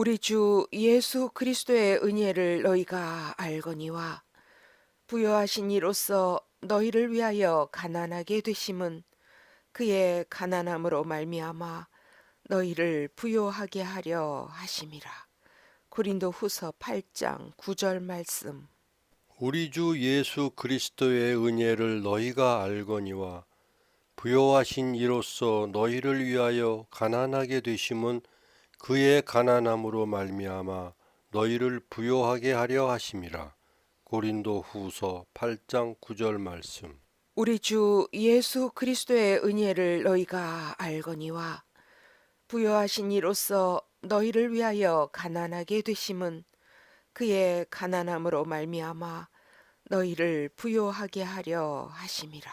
우리 주 예수 그리스도의 은혜를 너희가 알거니와 부여하신 이로써 너희를 위하여 가난하게 되심은 그의 가난함으로 말미암아 너희를 부요하게 하려 하심이라. 고린도 후서 8장 9절 말씀. 우리 주 예수 그리스도의 은혜를 너희가 알거니와 부요하신 이로써 너희를 위하여 가난하게 되심은 그의 가난함으로 말미암아 너희를 부요하게 하려 하심이라. 고린도 후서 8장 9절 말씀. 우리 주 예수 그리스도의 은혜를 너희가 알거니와 부여하신 이로써 너희를 위하여 가난하게 되심은 그의 가난함으로 말미암아 너희를 부요하게 하려 하심이라.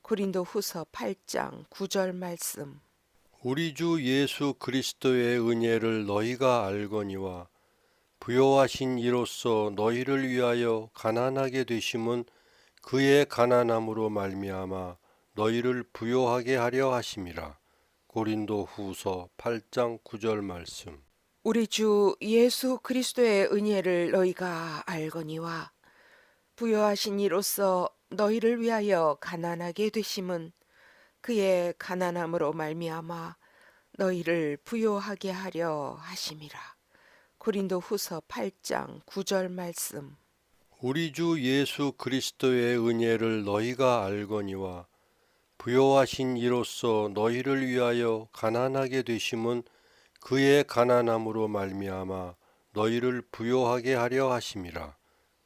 고린도 후서 8장 9절 말씀. 우리 주 예수 그리스도의 은혜를 너희가 알거니와 부요하신 이로써 너희를 위하여 가난하게 되심은 그의 가난함으로 말미암아 너희를 부요하게 하려 하심이라. 고린도 후서 8장 9절 말씀. 우리 주 예수 그리스도의 은혜를 너희가 알거니와 부여하신 이로써 너희를 위하여 가난하게 되심은 그의 가난함으로 말미암아 너희를 부요하게 하려 하심이라. 고린도 후서 8장 9절 말씀. 우리 주 예수 그리스도의 은혜를 너희가 알거니와 부요하신 이로써 너희를 위하여 가난하게 되심은 그의 가난함으로 말미암아 너희를 부요하게 하려 하심이라.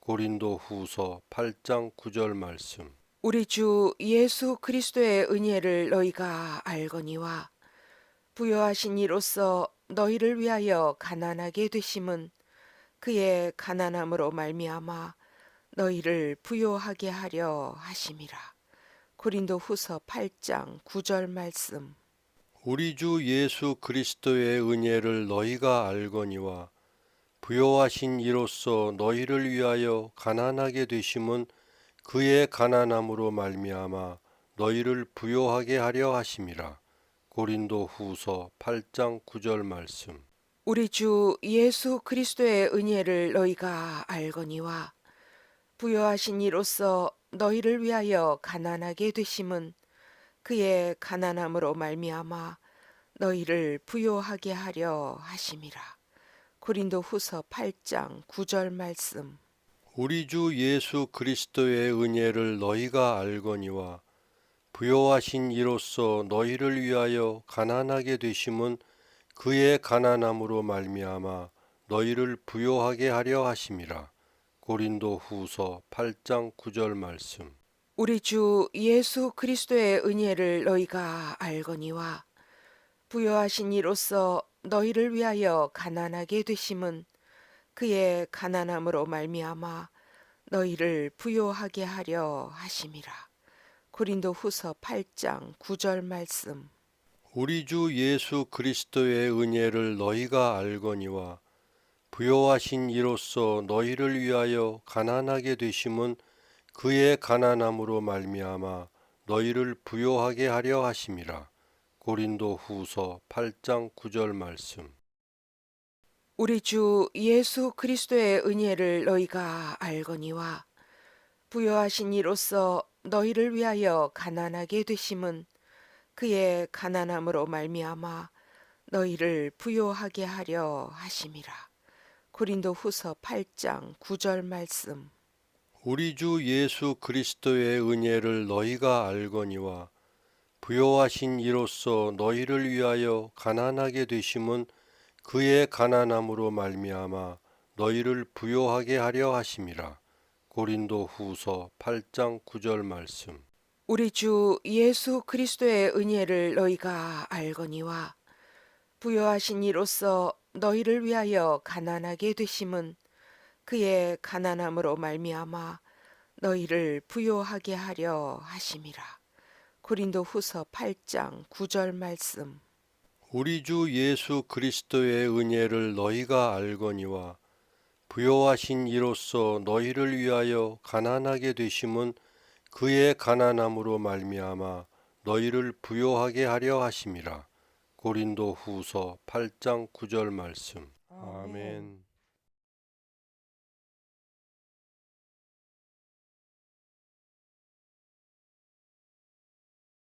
고린도 후서 8장 9절 말씀. 우리 주 예수 그리스도의 은혜를 너희가 알거니와 부여하신 이로써 너희를 위하여 가난하게 되심은 그의 가난함으로 말미암아 너희를 부요하게 하려 하심이라. 고린도 후서 8장 9절 말씀. 우리 주 예수 그리스도의 은혜를 너희가 알거니와 부요하신 이로써 너희를 위하여 가난하게 되심은 그의 가난함으로 말미암아 너희를 부요하게 하려 하심이라. 고린도 후서 8장 9절 말씀. 우리 주 예수 그리스도의 은혜를 너희가 알거니와 부여하신 이로써 너희를 위하여 가난하게 되심은 그의 가난함으로 말미암아 너희를 부요하게 하려 하심이라. 고린도 후서 8장 9절 말씀. 우리 주 예수 그리스도의 은혜를 너희가 알거니와 부요하신 이로써 너희를 위하여 가난하게 되심은 그의 가난함으로 말미암아 너희를 부요하게 하려 하심이라. 고린도 후서 8장 9절 말씀. 우리 주 예수 그리스도의 은혜를 너희가 알거니와 부여하신 이로써 너희를 위하여 가난하게 되심은 그의 가난함으로 말미암아 너희를 부요하게 하려 하심이라. 고린도 후서 8장 9절 말씀. 우리 주 예수 그리스도의 은혜를 너희가 알거니와 부요하신 이로써 너희를 위하여 가난하게 되심은 그의 가난함으로 말미암아 너희를 부요하게 하려 하심이라. 고린도 후서 8장 9절 말씀. 우리 주 예수 그리스도의 은혜를 너희가 알거니와 부여하신 이로써 너희를 위하여 가난하게 되심은 그의 가난함으로 말미암아 너희를 부요하게 하려 하심이라. 고린도 후서 8장 9절 말씀. 우리 주 예수 그리스도의 은혜를 너희가 알거니와 부요하신 이로써 너희를 위하여 가난하게 되심은 그의 가난함으로 말미암아 너희를 부요하게 하려 하심이라. 고린도 후서 8장 9절 말씀. 우리 주 예수 그리스도의 은혜를 너희가 알거니와 부여하신 이로써 너희를 위하여 가난하게 되심은 그의 가난함으로 말미암아 너희를 부요하게 하려 하심이라. 고린도 후서 8장 9절 말씀. 우리 주 예수 그리스도의 은혜를 너희가 알거니와 부요하신 이로써 너희를 위하여 가난하게 되심은 그의 가난함으로 말미암아 너희를 부요하게 하려 하심이라. 고린도 후서 8장 9절 말씀. 아멘.